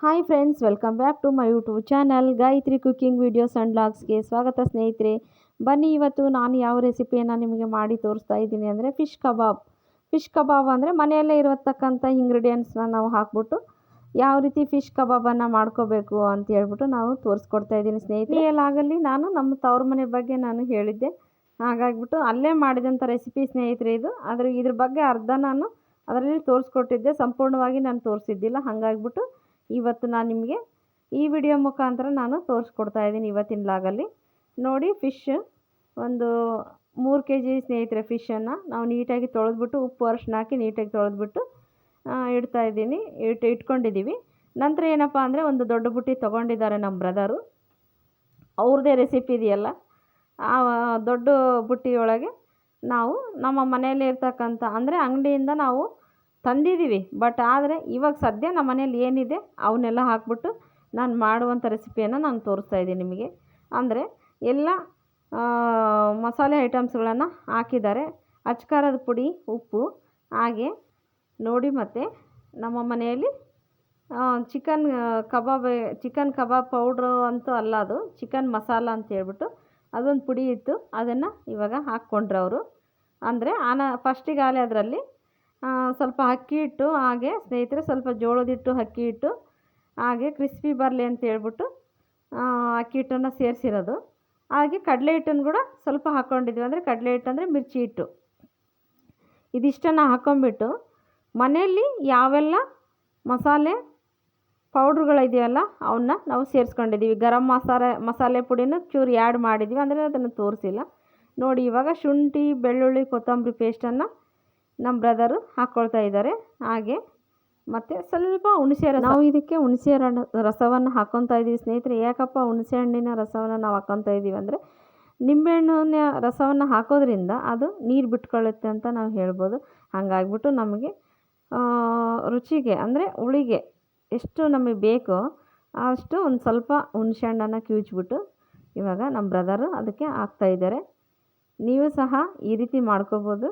Hi friends, welcome back to my YouTube channel Gayatri cooking videos and ಬ್ಲಾಗ್ಸ್ಗೆ ಸ್ವಾಗತ ಸ್ನೇಹಿತರೆ. ಬನ್ನಿ, ಇವತ್ತು ನಾನು ಯಾವ ರೆಸಿಪಿಯನ್ನು ನಿಮಗೆ ಮಾಡಿ ತೋರಿಸ್ತಾ ಇದ್ದೀನಿ ಅಂದರೆ ಫಿಶ್ ಕಬಾಬ್. ಫಿಶ್ ಕಬಾಬ್ ಅಂದರೆ ಮನೆಯಲ್ಲೇ ಇರತಕ್ಕಂಥ ಇಂಗ್ರೀಡಿಯೆಂಟ್ಸ್ನ ನಾವು ಹಾಕ್ಬಿಟ್ಟು ಯಾವ ರೀತಿ ಫಿಶ್ ಕಬಾಬನ್ನು ಮಾಡ್ಕೋಬೇಕು ಅಂತ ಹೇಳ್ಬಿಟ್ಟು ನಾವು ತೋರಿಸ್ಕೊಡ್ತಾ ಇದ್ದೀನಿ ಸ್ನೇಹಿತರೆಲ್ಲಾಗಲಿ ನಾನು, ನಮ್ಮ ತವ್ರ ಮನೆ ಬಗ್ಗೆ ನಾನು ಹೇಳಿದ್ದೆ. ಹಾಗಾಗಿಬಿಟ್ಟು ಅಲ್ಲೇ ಮಾಡಿದಂಥ ರೆಸಿಪಿ ಸ್ನೇಹಿತರೆ ಇದು. ಆದರೆ ಇದ್ರ ಬಗ್ಗೆ ಅರ್ಧ ನಾನು ಅದರಲ್ಲಿ ತೋರಿಸ್ಕೊಟ್ಟಿದ್ದೆ. ಸಂಪೂರ್ಣವಾಗಿ ನಾನು ತೋರಿಸಿದ್ದಿಲ್ಲ. ಹಾಗಾಗಿಬಿಟ್ಟು ಇವತ್ತು ನಾನು ನಿಮಗೆ ಈ ವಿಡಿಯೋ ಮುಖಾಂತರ ನಾನು ತೋರಿಸ್ಕೊಡ್ತಾ ಇದ್ದೀನಿ ಇವತ್ತಿನ ಲಾಗಲ್ಲಿ ನೋಡಿ ಫಿಶ್ ಒಂದು ಮೂರು ಕೆ ಜಿ ಸ್ನೇಹಿತರೆ ಫಿಶನ್ನು ನಾವು ನೀಟಾಗಿ ತೊಳೆದ್ಬಿಟ್ಟು ಉಪ್ಪು ಅರಶಿನ ಹಾಕಿ ನೀಟಾಗಿ ತೊಳೆದ್ಬಿಟ್ಟು ಇಡ್ತಾ ಇದ್ದೀನಿ. ಇಟ್ಟು ಇಟ್ಕೊಂಡಿದ್ದೀವಿ. ನಂತರ ಏನಪ್ಪ ಅಂದರೆ ಒಂದು ದೊಡ್ಡ ಬುಟ್ಟಿ ತೊಗೊಂಡಿದ್ದಾರೆ ನಮ್ಮ ಬ್ರದರು ಅವ್ರದ್ದೇ ರೆಸಿಪಿ ಇದೆಯಲ್ಲ, ಆ, ದೊಡ್ಡ ಬುಟ್ಟಿಯೊಳಗೆ ನಾವು ನಮ್ಮ ಮನೆಯಲ್ಲಿ ಇರ್ತಕ್ಕಂಥ, ಅಂದರೆ ಅಂಗಡಿಯಿಂದ ನಾವು ತಂದಿದ್ದೀವಿ. ಬಟ್ ಆದರೆ ಇವಾಗ ಸದ್ಯ ನಮ್ಮ ಮನೇಲಿ ಏನಿದೆ ಅವನ್ನೆಲ್ಲ ಹಾಕ್ಬಿಟ್ಟು ನಾನು ಮಾಡುವಂಥ ರೆಸಿಪಿಯನ್ನು ನಾನು ತೋರಿಸ್ತಾ ಇದ್ದೀನಿ ನಿಮಗೆ. ಅಂದರೆ ಎಲ್ಲ ಮಸಾಲೆ ಐಟಮ್ಸ್ಗಳನ್ನು ಹಾಕಿದ್ದಾರೆ. ಅಚ್ಕಾರದ ಪುಡಿ, ಉಪ್ಪು, ಹಾಗೆ ನೋಡಿ ಮತ್ತೆ ನಮ್ಮ ಮನೆಯಲ್ಲಿ chicken kebab chicken kebab powder ಅಂತೂ ಅಲ್ಲ ಅದು ಚಿಕನ್ ಮಸಾಲ ಅಂತ ಹೇಳ್ಬಿಟ್ಟು ಅದೊಂದು ಪುಡಿ ಇತ್ತು. ಅದನ್ನು ಇವಾಗ ಹಾಕ್ಕೊಂಡ್ರು ಅವರು. ಅಂದರೆ ಆನ ಫಸ್ಟಿಗೆ ಆಲೆ ಅದರಲ್ಲಿ ಸ್ವಲ್ಪ ಅಕ್ಕಿ ಹಿಟ್ಟು, ಹಾಗೆ ಸ್ನೇಹಿತರೆ ಸ್ವಲ್ಪ ಜೋಳದ ಹಿಟ್ಟು, ಅಕ್ಕಿ ಹಿಟ್ಟು, ಹಾಗೆ ಕ್ರಿಸ್ಪಿ ಬರಲಿ ಅಂತ ಹೇಳ್ಬಿಟ್ಟು ಅಕ್ಕಿ ಹಿಟ್ಟನ್ನು ಸೇರಿಸಿರೋದು. ಹಾಗೆ ಕಡಲೆ ಹಿಟ್ಟನ್ನು ಕೂಡ ಸ್ವಲ್ಪ ಹಾಕ್ಕೊಂಡಿದ್ವಿ ಅಂದರೆ ಕಡಲೆ ಹಿಟ್ಟು ಅಂದರೆ ಮಿರ್ಚಿ ಹಿಟ್ಟು. ಇದಿಷ್ಟನ್ನು ಹಾಕ್ಕೊಂಬಿಟ್ಟು ಮನೆಯಲ್ಲಿ ಯಾವೆಲ್ಲ ಮಸಾಲೆ ಪೌಡ್ರುಗಳಿದೆಯಲ್ಲ ಅವನ್ನ ನಾವು ಸೇರಿಸ್ಕೊಂಡಿದ್ದೀವಿ. ಗರಂ ಮಸಾಲೆ ಮಸಾಲೆ ಪುಡಿನೂ ಚೂರು ಆ್ಯಡ್ ಮಾಡಿದ್ವಿ ಅಂದರೆ ಅದನ್ನು ತೋರಿಸಿಲ್ಲ. ನೋಡಿ, ಇವಾಗ ಶುಂಠಿ, ಬೆಳ್ಳುಳ್ಳಿ, ಕೊತ್ತಂಬರಿ ಪೇಸ್ಟನ್ನು ನಮ್ಮ ಬ್ರದರು ಹಾಕ್ಕೊಳ್ತಾ ಇದ್ದಾರೆ ಹಾಗೆ ಮತ್ತು ಸ್ವಲ್ಪ ಹುಣಸೆ ರಸ. ನಾವು ಇದಕ್ಕೆ ಹುಣಸೆ ಹಣ್ಣು ರಸವನ್ನು ಹಾಕ್ಕೊತಾ ಇದ್ದೀವಿ ಸ್ನೇಹಿತರೆ. ಯಾಕಪ್ಪ ಹುಣಸೆ ಹಣ್ಣಿನ ರಸವನ್ನು ನಾವು ಹಾಕ್ಕೊತಾ ಇದ್ದೀವಿ ಅಂದರೆ ನಿಂಬೆಹಣ್ಣಿನ ರಸವನ್ನು ಹಾಕೋದ್ರಿಂದ ಅದು ನೀರು ಬಿಟ್ಕೊಳ್ಳುತ್ತೆ ಅಂತ ನಾವು ಹೇಳ್ಬೋದು. ಹಾಗಾಗ್ಬಿಟ್ಟು ನಮಗೆ ರುಚಿಗೆ ಅಂದರೆ ಹುಳಿಗೆ ಎಷ್ಟು ನಮಗೆ ಬೇಕೋ ಅಷ್ಟು ಒಂದು ಸ್ವಲ್ಪ ಹುಣಸೆ ಹಣ್ಣನ್ನು ಕಿವುಚ್ಬಿಟ್ಟು ಇವಾಗ ನಮ್ಮ ಬ್ರದರು ಅದಕ್ಕೆ ಹಾಕ್ತಾಯಿದ್ದಾರೆ ನೀವು ಸಹ ಈ ರೀತಿ ಮಾಡ್ಕೋಬೋದು.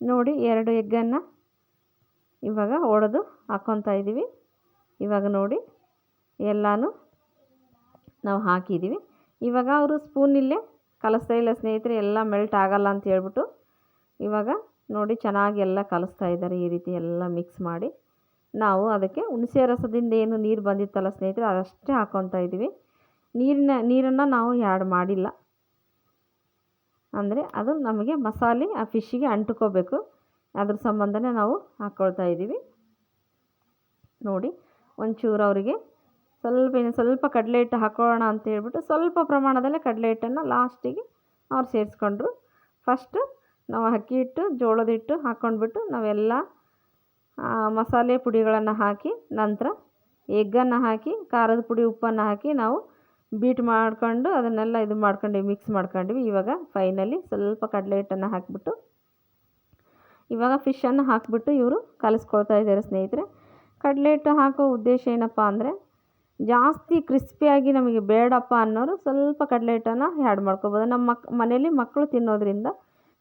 ನೋಡಿ ಎರಡು ಎಗ್ಗನ್ನು ಇವಾಗ ಒಡೆದು ಹಾಕ್ಕೊತಾ ಇದ್ದೀವಿ. ಇವಾಗ ನೋಡಿ ಎಲ್ಲನೂ ನಾವು ಹಾಕಿದ್ದೀವಿ. ಇವಾಗ ಅವರು ಸ್ಪೂನಿಲ್ಲೇ ಕಲಿಸ್ತಾ ಇಲ್ಲ ಸ್ನೇಹಿತರೆ, ಎಲ್ಲ ಮೆಲ್ಟ್ ಆಗಲ್ಲ ಅಂತ ಹೇಳ್ಬಿಟ್ಟು ಇವಾಗ ನೋಡಿ ಚೆನ್ನಾಗಿ ಎಲ್ಲ ಕಲಿಸ್ತಾ ಇದ್ದಾರೆ. ಈ ರೀತಿ ಎಲ್ಲ ಮಿಕ್ಸ್ ಮಾಡಿ ನಾವು ಅದಕ್ಕೆ ಹುಣಸೆ ರಸದಿಂದ ಏನು ನೀರು ಬಂದಿತ್ತಲ್ಲ ಸ್ನೇಹಿತರೆ, ಅದಷ್ಟೇ ಹಾಕ್ಕೊತಾ ಇದ್ದೀವಿ. ನೀರಿನ, ನೀರನ್ನು ನಾವು ಆ್ಯಡ್ ಮಾಡಿಲ್ಲ. ಅಂದರೆ ಅದು ನಮಗೆ ಮಸಾಲೆ ಆ ಫಿಶ್ಶಿಗೆ ಅಂಟ್ಕೋಬೇಕು. ಅದ್ರ ಸಂಬಂಧನೇ ನಾವು ಹಾಕ್ಕೊಳ್ತಾ ಇದ್ದೀವಿ. ನೋಡಿ, ಒಂಚೂರು ಅವರಿಗೆ ಸ್ವಲ್ಪ ಇನ್ನು ಸ್ವಲ್ಪ ಕಡಲೆ ಹಿಟ್ಟು ಹಾಕೋಣ ಅಂತ ಹೇಳ್ಬಿಟ್ಟು ಸ್ವಲ್ಪ ಪ್ರಮಾಣದಲ್ಲೇ ಕಡಲೆ ಹಿಟ್ಟನ್ನು ಲಾಸ್ಟಿಗೆ ಅವ್ರು ಸೇರಿಸ್ಕೊಂಡ್ರು. ಫಸ್ಟು ನಾವು ಅಕ್ಕಿ ಹಿಟ್ಟು, ಜೋಳದ ಹಿಟ್ಟು ಹಾಕ್ಕೊಂಡ್ಬಿಟ್ಟು ನಾವೆಲ್ಲ ಮಸಾಲೆ ಪುಡಿಗಳನ್ನು ಹಾಕಿ ನಂತರ ಎಗ್ಗನ್ನು ಹಾಕಿ, ಖಾರದ ಪುಡಿ ಉಪ್ಪನ್ನು ಹಾಕಿ ನಾವು ಬೀಟ್ ಮಾಡ್ಕೊಂಡು ಅದನ್ನೆಲ್ಲ ಇದು ಮಾಡ್ಕೊಂಡು ಮಿಕ್ಸ್ ಮಾಡ್ಕೊಂಡ್ವಿ. ಇವಾಗ ಫೈನಲಿ ಸ್ವಲ್ಪ ಕಡಲೆ ಹಿಟ್ಟನ್ನು ಹಾಕಿಬಿಟ್ಟು, ಇವಾಗ ಫಿಶನ್ನು ಹಾಕಿಬಿಟ್ಟು ಇವರು ಕಲಿಸ್ಕೊಳ್ತಾ ಇದ್ದಾರೆ ಸ್ನೇಹಿತರೆ. ಕಡಲೆ ಹಿಟ್ಟು ಹಾಕೋ ಉದ್ದೇಶ ಏನಪ್ಪ ಅಂದರೆ, ಜಾಸ್ತಿ ಕ್ರಿಸ್ಪಿಯಾಗಿ ನಮಗೆ ಬೇಡಪ್ಪ ಅನ್ನೋರು ಸ್ವಲ್ಪ ಕಡಲೆ ಹಿಟ್ಟನ್ನು ಆ್ಯಡ್ ಮಾಡ್ಕೋಬೋದು. ನಮ್ಮ ಮಕ್ ಮನೇಲಿ ಮಕ್ಕಳು ತಿನ್ನೋದ್ರಿಂದ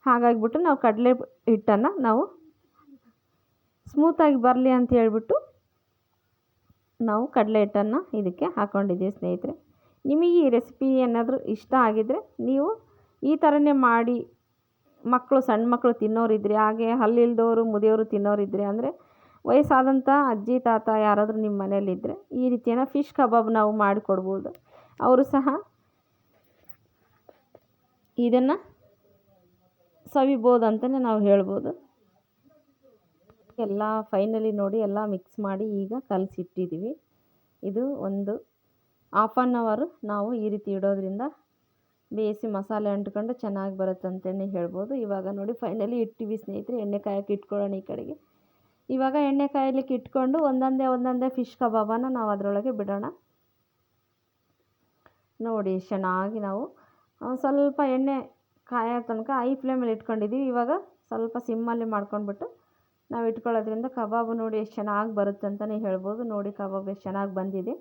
ಹಾಗಾಗಿಬಿಟ್ಟು ನಾವು ಕಡಲೆ ಹಿಟ್ಟನ್ನು ನಾವು ಸ್ಮೂತಾಗಿ ಬರಲಿ ಅಂತ ಹೇಳ್ಬಿಟ್ಟು ನಾವು ಕಡಲೆ ಹಿಟ್ಟನ್ನು ಇದಕ್ಕೆ ಹಾಕ್ಕೊಂಡಿದ್ದೀವಿ ಸ್ನೇಹಿತರೆ. ನಿಮಗೆ ಈ ರೆಸಿಪಿ ಏನಾದರೂ ಇಷ್ಟ ಆಗಿದ್ದರೆ ನೀವು ಈ ಥರನೇ ಮಾಡಿ, ಮಕ್ಕಳು ಸಣ್ಣ ಮಕ್ಕಳು ತಿನ್ನೋರಿದ್ದರೆ ಹಾಗೆ ಹಲ್ಲಿಲ್ದವರು ಮುದಿಯವರು ತಿನ್ನೋರಿದ್ದರೆ ಅಂದರೆ ವಯಸ್ಸಾದಂಥ ಅಜ್ಜಿ, ತಾತ ಯಾರಾದರೂ ನಿಮ್ಮ ಮನೆಯಲ್ಲಿದ್ದರೆ ಈ ರೀತಿಯ ಫಿಶ್ ಕಬಾಬ್ ನಾವು ಮಾಡಿಕೊಡ್ಬೋದು. ಅವರು ಸಹ ಇದನ್ನು ಸವಿಬೋದು ಅಂತಲೇ ನಾವು ಹೇಳ್ಬೋದು. ಎಲ್ಲ ಫೈನಲಿ ನೋಡಿ ಎಲ್ಲ ಮಿಕ್ಸ್ ಮಾಡಿ ಈಗ ಕಲಸಿಟ್ಟಿದ್ದೀವಿ. ಇದು ಒಂದು ಹಾಫ್ ಆನ್ ಅವರು ನಾವು ಈ ರೀತಿ ಇಡೋದ್ರಿಂದ ಬೇಯಿಸಿ ಮಸಾಲೆ ಅಂಟ್ಕೊಂಡು ಚೆನ್ನಾಗಿ ಬರುತ್ತೆ ಅಂತಲೇ ಹೇಳ್ಬೋದು. ಇವಾಗ ನೋಡಿ ಫೈನಲಿ ಇಟ್ಟಿವಿ ಸ್ನೇಹಿತರೆ, ಎಣ್ಣೆ ಕಾಯಕ್ಕೆ ಇಟ್ಕೊಳ್ಳೋಣ ಈ ಕಡೆಗೆ. ಇವಾಗ ಎಣ್ಣೆ ಕಾಯಲಿಕ್ಕೆ ಇಟ್ಕೊಂಡು ಒಂದೊಂದೇ ಒಂದೊಂದೇ ಫಿಶ್ ಕಬಾಬನ್ನು ನಾವು ಅದರೊಳಗೆ ಬಿಡೋಣ. ನೋಡಿ ಚೆನ್ನಾಗಿ ನಾವು ಸ್ವಲ್ಪ ಎಣ್ಣೆ ಕಾಯೋ ತನಕ ಐ ಫ್ಲೇಮಲ್ಲಿ ಇಟ್ಕೊಂಡಿದ್ದೀವಿ ಇವಾಗ ಸ್ವಲ್ಪ ಸಿಮ್ಮಲ್ಲಿ ಮಾಡ್ಕೊಂಡ್ಬಿಟ್ಟು ನಾವು ಇಟ್ಕೊಳ್ಳೋದ್ರಿಂದ ಕಬಾಬು ನೋಡಿ ಎಷ್ಟು ಚೆನ್ನಾಗಿ ಬರುತ್ತೆ ಅಂತಲೇ ಹೇಳ್ಬೋದು. ನೋಡಿ ಕಬಾಬ್ ಎಷ್ಟು ಚೆನ್ನಾಗಿ ಬಂದಿದೆ.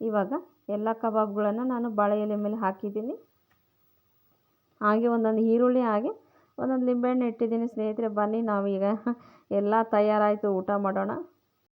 ಇವಾಗ ಎಲ್ಲ ಕಬಾಬ್ಗಳನ್ನು ನಾನು ಬಾಳೆ ಎಲೆ ಮೇಲೆ ಹಾಕಿದ್ದೀನಿ. ಹಾಗೆ ಒಂದೊಂದು ಈರುಳ್ಳಿ, ಹಾಗೆ ಒಂದೊಂದು ಲಿಂಬೆಹಣ್ಣು ಇಟ್ಟಿದ್ದೀನಿ. ಸ್ನೇಹಿತರೆ, ಬನ್ನಿ ನಾವೀಗ. ಎಲ್ಲ ತಯಾರಾಯಿತು. ಊಟ ಮಾಡೋಣ.